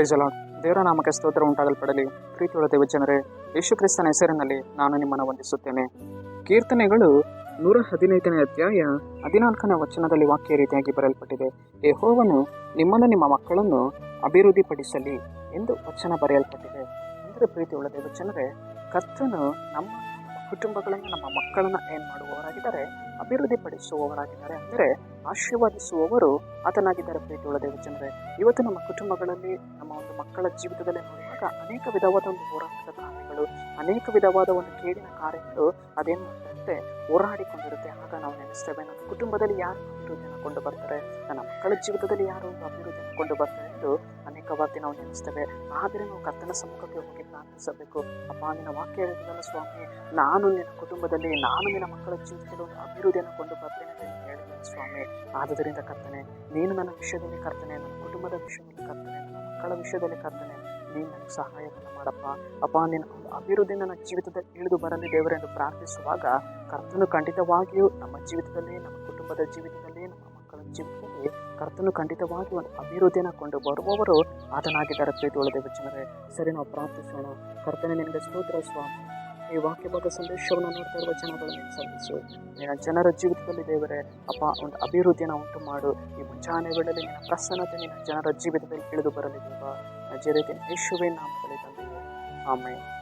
Price ಅಲಾಡ್ ದೇವರ ನಾಮಕ್ಕೆ ಸ್ತೋತ್ರ ಉಂಟಾಗಲ್ಪಡಲಿ. ಪ್ರೀತಿಯುಳ್ಳ ದೇವಜನರೇ, ಯೇಸು ಕ್ರಿಸ್ತನ ಹೆಸರಿನಲ್ಲಿ ನಾನು ನಿಮ್ಮನ್ನು ವಂದಿಸುತ್ತೇನೆ. ಕೀರ್ತನೆಗಳು ನೂರ ಹದಿನೈದನೇ ಅಧ್ಯಾಯ ಹದಿನಾಲ್ಕನೇ ವಚನದಲ್ಲಿ ವಾಕ್ಯ ರೀತಿಯಾಗಿ ಬರೆಯಲ್ಪಟ್ಟಿದೆ. ಯೆಹೋವನು ನಿಮ್ಮನ್ನು ನಿಮ್ಮ ಮಕ್ಕಳನ್ನು ಅಭಿವೃದ್ಧಿಪಡಿಸಲಿ ಎಂದು ವಚನ ಬರೆಯಲ್ಪಟ್ಟಿದೆ. ಅಂದರೆ ಪ್ರೀತಿಯುಳ್ಳ ದೇವಜನರೇ, ಕರ್ತನು ನಮ್ಮ ಕುಟುಂಬಗಳನ್ನು ನಮ್ಮ ಮಕ್ಕಳನ್ನು ಏನು ಮಾಡುವವರಾಗಿದ್ದಾರೆ, ಅಭಿವೃದ್ಧಿಪಡಿಸುವವರಾಗಿದ್ದಾರೆ ಅಂದರೆ ಆಶೀರ್ವಾದಿಸುವವರು ಆತನಾಗಿದ್ದಾರೆ ಪ್ರೀತಿಯುಳ್ಳ ದೇವಚಂದ್ರೆ ಇವತ್ತು ನಮ್ಮ ಕುಟುಂಬಗಳಲ್ಲಿ ನಮ್ಮ ಒಂದು ಮಕ್ಕಳ ಜೀವಿತದಲ್ಲಿ ನೋಡುವಾಗ ಅನೇಕ ವಿಧವಾದ ಒಂದು ಹೋರಾಟದ ಕಾರ್ಯಗಳು, ಅನೇಕ ವಿಧವಾದ ಒಂದು ಕೇಡಿನ ಕಾರ್ಯಗಳು, ಅದೇನು ಮಾಡ್ತಿರುತ್ತೆ ಹೋರಾಡಿಕೊಂಡಿರುತ್ತೆ. ಆಗ ನಾವು ನೆನೆಸ್ತೇವೆ. ನನ್ನ ಕುಟುಂಬದಲ್ಲಿ ಯಾರು ಅಭಿವೃದ್ಧಿಯನ್ನು ಕೊಂಡು ಬರ್ತಾರೆ? ನನ್ನ ಮಕ್ಕಳ ಜೀವಿತದಲ್ಲಿ ಯಾರು ಒಂದು ಅಭಿವೃದ್ಧಿಯನ್ನು ಕೊಂಡು ಬರ್ತಾರೆ ಎಂದು ಅನೇಕವಾಗಿ ನಾವು ನೆನೆಸ್ತೇವೆ. ಆದರೆ ನಾವು ಕರ್ತನ ಸಮ್ಮುಖಕ್ಕೆ ಹೋಗಿ ಪ್ರಾರ್ಥಿಸಬೇಕು. ಅಪ್ಪ ನಿನ್ನ ವಾಕ್ಯ ಹೇಳಿದಲ್ಲ ಸ್ವಾಮಿ. ನಾನು ನಿನ್ನ ಕುಟುಂಬದಲ್ಲಿ, ನಾನು ನಿನ್ನ ಮಕ್ಕಳ ಜೀವಿತದಲ್ಲಿ ಒಂದು ಅಭಿವೃದ್ಧಿಯನ್ನು ಕೊಂಡು ಬರ್ತೇನೆ ಅಂತ ಹೇಳಿದ್ದೇನೆ ಸ್ವಾಮಿ. ಆದುದರಿಂದ ಕರ್ತನೆ, ನೀನು ನನ್ನ ವಿಷಯದಲ್ಲಿ ಕರ್ತನೆ, ನನ್ನ ಕುಟುಂಬದ ವಿಷಯದಲ್ಲಿ ಕರ್ತನೆ, ನನ್ನ ಮಕ್ಕಳ ವಿಷಯದಲ್ಲಿ ಕರ್ತನೆ ನೀನು ನನಗೆ ಸಹಾಯವನ್ನು ಮಾಡಪ್ಪ. ಅಪ್ಪ, ನಿನ್ನ ಅಭಿವೃದ್ಧಿ ನನ್ನ ಜೀವಿತದಲ್ಲಿ ಇಳಿದು ಬರಲಿ ದೇವರೆಂದು ಪ್ರಾರ್ಥಿಸುವಾಗ ಕರ್ತನು ಖಂಡಿತವಾಗಿಯೂ ನಮ್ಮ ಜೀವಿತದಲ್ಲಿ, ನಮ್ಮ ಕುಟುಂಬದ ಜೀವಿತದಲ್ಲಿ, ನಮ್ಮ ಮಕ್ಕಳ ಜೀವಿತದಲ್ಲಿ ಕರ್ತನು ಖಂಡಿತವಾಗಿ ಒಂದು ಅಭಿವೃದ್ಧಿಯನ್ನು ಕೊಂಡು ಬರುವವರು ಆತನಾಗಿದ್ದಾರೆ. ಪ್ರೀತಿ ಒಳದೇವ ಜನರೇ ಸರಿ ನಾವು ಪ್ರಾರ್ಥಿಸೋಣ. ಕರ್ತನೆ, ನಿನಗೆ ಸ್ತೋತ್ರ ಸ್ವಾಮಿ. ಈ ವಾಕ್ಯ ಭಾಗ ಸಂದೇಶವನ್ನು ನೋಡ್ತಾ ಇರುವ ಜನಗಳನ್ನು ಸಲ್ಲಿಸು ನಿನ್ನ ಜನರ ಜೀವಿತದಲ್ಲಿ ದೇವರೇ, ಅಪ್ಪ, ಒಂದು ಅಭಿವೃದ್ಧಿಯನ್ನು ಉಂಟು ಮಾಡು ಈ ಮುಂಜಾನೆ ವೇಳೆಯಲ್ಲಿ ನಿನ್ನ ಪ್ರಸನ್ನತೆ ನಿನ್ನ ಜನರ ಜೀವಿತದಲ್ಲಿ ತಿಳಿದು ಬರಲಿ ದೇವ. ನಜರೇತಿನ ಯೇಸುವೆ ನಾಮದಲ್ಲಿ ತಂದೆಯೇ ಆಮೇಲೆ